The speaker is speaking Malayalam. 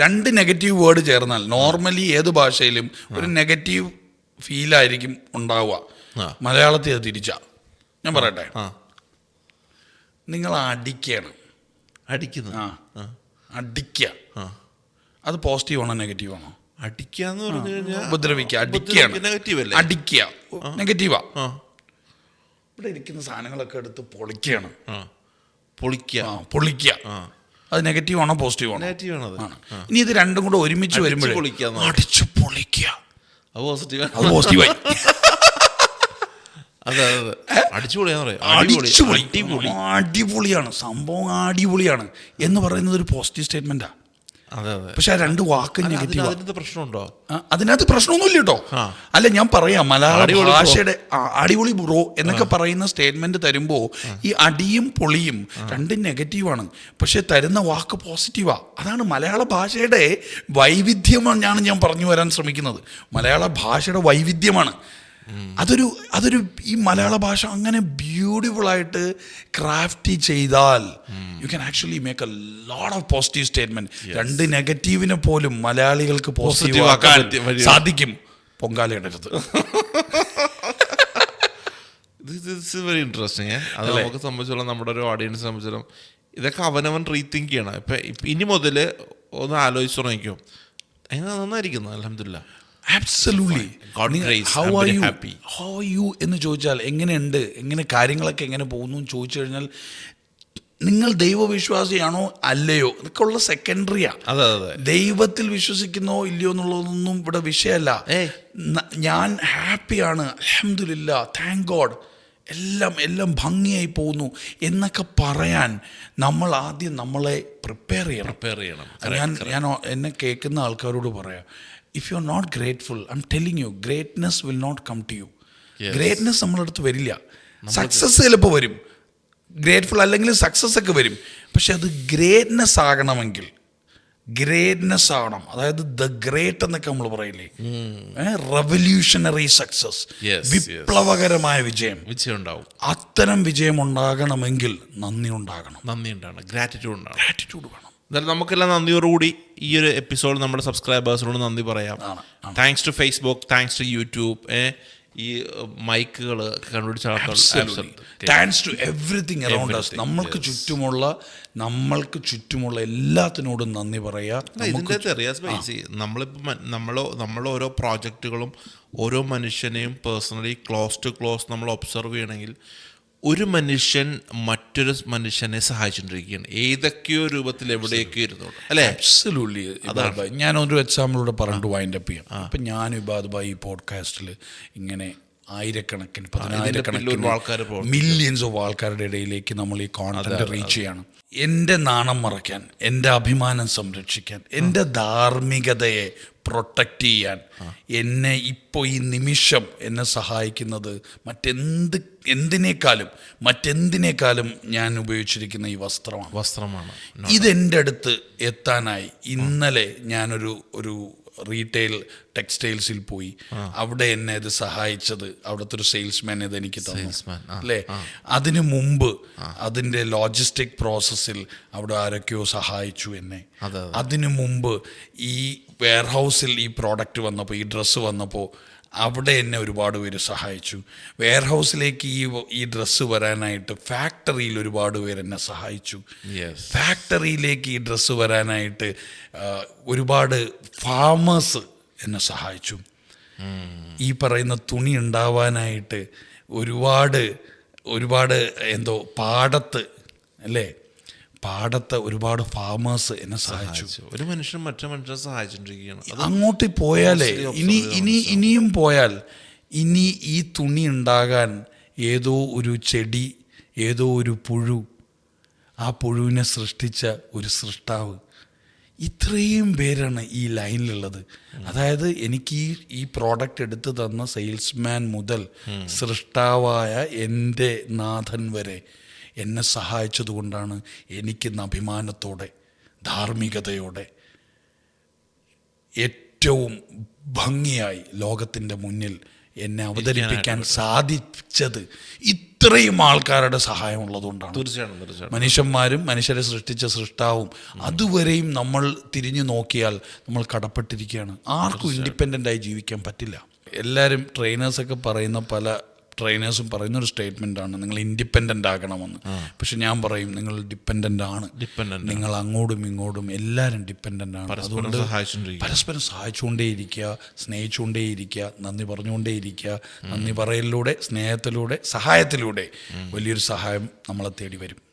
രണ്ട് നെഗറ്റീവ് വേർഡ് ചേർന്നാൽ നോർമലി ഏത് ഭാഷയിലും ഒരു നെഗറ്റീവ് ഫീലായിരിക്കും ഉണ്ടാവുക. മലയാളത്തിൽ അത് തിരിച്ചാ. ഞാൻ പറയട്ടെ? നിങ്ങൾ അടിക്കുകയാണ് അടിക്കുന്നു ആ. അടിക്കുക. അത് പോസിറ്റീവ് ആണോ നെഗറ്റീവ് ആണോ? അടിക്കാന്ന് പറഞ്ഞു കഴിഞ്ഞാൽ ഉപദ്രവിക്കുക. അടിക്കുകയാണ്. നെഗറ്റീവ് അല്ലേ? അടിക്കുക. നെഗറ്റീവാ ഇവിടെ ഇരിക്കുന്ന സാധനങ്ങളൊക്കെ എടുത്ത് പൊളിക്കുകയാണ്. പൊളിക്കുക. പൊളിക്കുക. അത് നെഗറ്റീവ് ആണോ പോസിറ്റീവ് ആണോ? നെഗറ്റീവ് ആണ്. ഇനി ഇത് രണ്ടും കൂടെ ഒരുമിച്ച് വരുമ്പോൾ പൊളിക്കാന്നോ? അടിച്ചു പൊളിക്കുക. അത് പോസിറ്റീവ് അത് പോസിറ്റീവായി അതെ അതെ അടിപൊളി. അടിപൊളിയാണ്. സംഭവം അടിപൊളിയാണ് എന്ന് പറയുന്നത് ഒരു പോസിറ്റീവ് സ്റ്റേറ്റ്മെന്റാ പക്ഷെ ആ രണ്ട് വാക്ക് നെഗറ്റീവ്. പ്രശ്നമുണ്ടോ? അതിനകത്ത് പ്രശ്നമൊന്നുമില്ല കേട്ടോ. അല്ല ഞാൻ പറയാം മലയാള. ഭാഷയുടെ അടിപൊളി ബ്രോ എന്നൊക്കെ പറയുന്ന സ്റ്റേറ്റ്മെന്റ് തരുമ്പോ ഈ അടിയും പൊളിയും രണ്ടും നെഗറ്റീവാണ്. പക്ഷെ തരുന്ന വാക്ക് പോസിറ്റീവാ. അതാണ് മലയാള ഭാഷയുടെ വൈവിധ്യമാണ് ഞാൻ പറഞ്ഞു വരാൻ ശ്രമിക്കുന്നത്. മലയാള ഭാഷയുടെ വൈവിധ്യമാണ്. അതൊരു അതൊരു ഈ മലയാള ഭാഷ അങ്ങനെ ബ്യൂട്ടിഫുൾ ആയിട്ട് ക്രാഫ്റ്റ് ചെയ്താൽ you can actually make a lot of positive statement രണ്ട് നെഗറ്റീവിനെ പോലും മലയാളികൾക്ക് പോസിറ്റീവ് ആക്കാൻ. സാധിക്കും. പൊങ്കാലയിടരുത്. ദിസ് വെരി ഇൻട്രസ്റ്റിംഗ് അത് നമുക്ക് സംബന്ധിച്ചോളം നമ്മുടെ ഒരു ഓഡിയൻസ് സംബന്ധിച്ചോളം ഇതൊക്കെ അവനവൻ റീതിങ്ക് ചെയ്യണം. ഇപ്പം ഇപ്പ- ഇനി മുതൽ ഒന്ന് ആലോചിച്ച് തുടങ്ങിക്കോ. അങ്ങനെ നന്നായിരിക്കുന്നു അലഹമില്ല absolutely. How are you. How are you എന്ന് ചോദിച്ചാൽ എങ്ങനെയുണ്ട്? എങ്ങനെ കാര്യങ്ങളൊക്കെ എങ്ങനെ പോകുന്നു എന്ന് ചോദിച്ചു കഴിഞ്ഞാൽ നിങ്ങൾ ദൈവവിശ്വാസിയാണോ അല്ലയോ? ഇതൊക്കെ ഉള്ള സെക്കൻഡറിയാ അതെ അതെ അതെ. ദൈവത്തിൽ വിശ്വസിക്കുന്നോ ഇല്ലയോ എന്നുള്ളതൊന്നും ഇവിടെ വിഷയമല്ല. ഞാൻ ഹാപ്പിയാണ്. അലഹമില്ല താങ്ക് ഗോഡ് എല്ലാം എല്ലാം ഭംഗിയായി പോകുന്നു എന്നൊക്കെ പറയാൻ നമ്മൾ ആദ്യം നമ്മളെ പ്രിപ്പയർ ചെയ്യണം. പ്രിപ്പയർ ചെയ്യണം. ഞാൻ ഞാൻ എന്നെ കേൾക്കുന്ന ആൾക്കാരോട് പറയാം. If you are not grateful I'm telling you greatness will not come to you. Greatness നമ്മളടുത്ത് വരില്ല. സക്സസ് ചിലപ്പോൾ വരും. ഗ്രേറ്റ്ഫുൾ അല്ലെങ്കിൽ സക്സസ് ഒക്കെ വരും. പക്ഷെ അത് ഗ്രേറ്റ്നെസ് ആകണമെങ്കിൽ ഗ്രേറ്റ്നെസ് ആവണം. അതായത് ദ ഗ്രേറ്റ് എന്നൊക്കെ നമ്മൾ പറയില്ലേ? റവല്യൂഷണറി സക്സസ് വിപ്ലവകരമായ വിജയം. വിജയം ഉണ്ടാവും അത്തരം വിജയം ഉണ്ടാകണമെങ്കിൽ നന്ദി ഉണ്ടാകണം. നന്ദി ഉണ്ടാകണം. ഗ്രാറ്റിറ്റ്യൂഡ് ഉണ്ടാവണം ഗ്രാറ്റിറ്റ്യൂഡ് വേണം. എന്തായാലും നമുക്കെല്ലാം നന്ദിയോടുകൂടി ഈ ഒരു എപ്പിസോഡ് നമ്മുടെ സബ്സ്ക്രൈബേഴ്സിനോട് നന്ദി പറയാം. Thanks to Facebook thanks to YouTube ഈ മൈക്കുകൾ കണ്ടുപിടിച്ച ആൾക്കാർ thanks to everything around us നമ്മൾക്ക് ചുറ്റുമുള്ള നമ്മൾക്ക് ചുറ്റുമുള്ള എല്ലാത്തിനോടും നന്ദി പറയുക ഇതിന്റെ റിയാസ് ബൈസി നമ്മളിപ്പോൾ നമ്മളോ നമ്മൾ ഓരോ പ്രോജക്റ്റുകളും ഓരോ മനുഷ്യനെയും പേഴ്സണലി ക്ലോസ് ടു ക്ലോസ് നമ്മൾ ഒബ്സർവ് ചെയ്യണമെങ്കിൽ ഒരു മനുഷ്യൻ മറ്റൊരു മനുഷ്യനെ സഹായിച്ചുകൊണ്ടിരിക്കുകയാണ്. ഏതൊക്കെയോ രൂപത്തിൽ എവിടെയൊക്കെ ഇരുന്നോട്ടെ അല്ലേ? അബ്സലൂട്ട്ലി ഞാൻ ഒരു എക്സാമ്പിളൂടെ പറഞ്ഞിട്ട് വൈൻഡപ്പ് ചെയ്യാം. അപ്പം ഞാൻ ഇബാദ് ബായി ഈ പോഡ്കാസ്റ്റിൽ ഇങ്ങനെ ആയിരക്കണക്കിന് പതിനായിരക്കണക്കിന് ആൾക്കാർ മില്യൺസ് ഓഫ് ആൾക്കാരുടെ ഇടയിലേക്ക് നമ്മൾ ഈ കോണ്ടന്റ് റീച്ച് ചെയ്യണം. എന്റെ നാണം മറയ്ക്കാൻ എന്റെ അഭിമാനം സംരക്ഷിക്കാൻ എന്റെ ധാർമ്മികതയെ പ്രൊട്ടക്റ്റ് ചെയ്യാൻ എന്നെ ഇപ്പോൾ ഈ നിമിഷം എന്നെ സഹായിക്കുന്നത് മറ്റെന്ത് എന്തിനേക്കാളും മറ്റെന്തിനേക്കാളും ഞാൻ ഉപയോഗിച്ചിരിക്കുന്ന ഈ വസ്ത്രമാണ്. വസ്ത്രമാണ്. ഇതെന്റെ അടുത്ത് എത്താനായി ഇന്നലെ ഞാനൊരു ഒരു റീറ്റെയിൽ ടെക്സ്റ്റൈൽസിൽ പോയി. അവിടെ എന്നെ ഇത് സഹായിച്ചത്. അവിടുത്തെ ഒരു സെയിൽസ്മാൻ ഇത് എനിക്ക് തന്നു. അല്ലേ? അതിനു മുമ്പ് അതിന്റെ ലോജിസ്റ്റിക് പ്രോസസ്സിൽ അവിടെ ആരൊക്കെയോ സഹായിച്ചു എന്നെ. അതെ, അതിനു മുമ്പ് ഈ വെയർഹൗസിൽ ഈ പ്രോഡക്റ്റ് വന്നപ്പോൾ ഈ ഡ്രസ്സ് വന്നപ്പോൾ അവിടെ എന്നെ ഒരുപാട് പേര് സഹായിച്ചു. വെയർ ഹൗസിലേക്ക് ഈ ഈ ഡ്രസ്സ് വരാനായിട്ട് ഫാക്ടറിയിൽ ഒരുപാട് പേര് എന്നെ സഹായിച്ചു. ഫാക്ടറിയിലേക്ക് ഈ ഡ്രസ്സ് വരാനായിട്ട് ഒരുപാട് ഫാമേഴ്സ് എന്നെ സഹായിച്ചു. ഈ പറയുന്ന തുണി ഉണ്ടാവാനായിട്ട് ഒരുപാട് ഒരുപാട് എന്തോ പാടത്ത് അല്ലേ? പാടത്ത് ഒരുപാട് ഫാമേഴ്സ് എന്നെ സഹായിച്ചു. ഒരു മനുഷ്യൻ മറ്റേ മനുഷ്യനെ സഹായിച്ചിട്ടിരിക്കുകയാണ്. അങ്ങോട്ട് പോയാലേ ഇനി ഇനി ഇനിയും പോയാൽ ഇനി ഈ തുണി ഉണ്ടാകാൻ ഏതോ ഒരു ചെടി ഏതോ ഒരു പുഴു ആ പുഴുവിനെ സൃഷ്ടിച്ച ഒരു സൃഷ്ടാവ്. ഇത്രയും പേരാണ് ഈ ലൈനിലുള്ളത്. അതായത് എനിക്ക് ഈ ഈ പ്രോഡക്റ്റ് എടുത്തു തന്ന സെയിൽസ്മാൻ മുതൽ സൃഷ്ടാവായ എന്റെ നാഥൻ വരെ എന്നെ സഹായിച്ചതുകൊണ്ടാണ് എനിക്കിന്ന് അഭിമാനത്തോടെ ധാർമ്മികതയോടെ ഏറ്റവും ഭംഗിയായി ലോകത്തിന്റെ മുന്നിൽ എന്നെ അവതരിപ്പിക്കാൻ സാധിച്ചത് ഇത്രയും ആൾക്കാരുടെ സഹായം ഉള്ളതുകൊണ്ടാണ്. തീർച്ചയായിട്ടും മനുഷ്യന്മാരും മനുഷ്യരെ സൃഷ്ടിച്ച സൃഷ്ടാവും അതുവരെയും നമ്മൾ തിരിഞ്ഞു നോക്കിയാൽ നമ്മൾ കടപ്പെട്ടിരിക്കുകയാണ്. ആർക്കും ഇൻഡിപെൻഡന്റായി ജീവിക്കാൻ പറ്റില്ല. എല്ലാവരും ട്രെയിനേഴ്സൊക്കെ പറയുന്ന പല ട്രെയിനേഴ്സും പറയുന്ന ഒരു സ്റ്റേറ്റ്മെന്റ് ആണ്. നിങ്ങൾ ഇൻഡിപെൻഡന്റ് ആകണമെന്ന്. പക്ഷെ ഞാൻ പറയും നിങ്ങൾ ഡിപ്പെൻഡന്റ് ആണ്. നിങ്ങൾ അങ്ങോട്ടും ഇങ്ങോട്ടും എല്ലാവരും ഡിപ്പെൻഡന്റ് ആണ്. പരസ്പരം അതുകൊണ്ട് പരസ്പരം സഹായിച്ചുകൊണ്ടേയിരിക്കുക സ്നേഹിച്ചുകൊണ്ടേയിരിക്കുക നന്ദി പറഞ്ഞുകൊണ്ടേയിരിക്കുക നന്ദി പറയലിലൂടെ സ്നേഹത്തിലൂടെ സഹായത്തിലൂടെ വലിയൊരു സഹായം നമ്മളെ തേടി വരും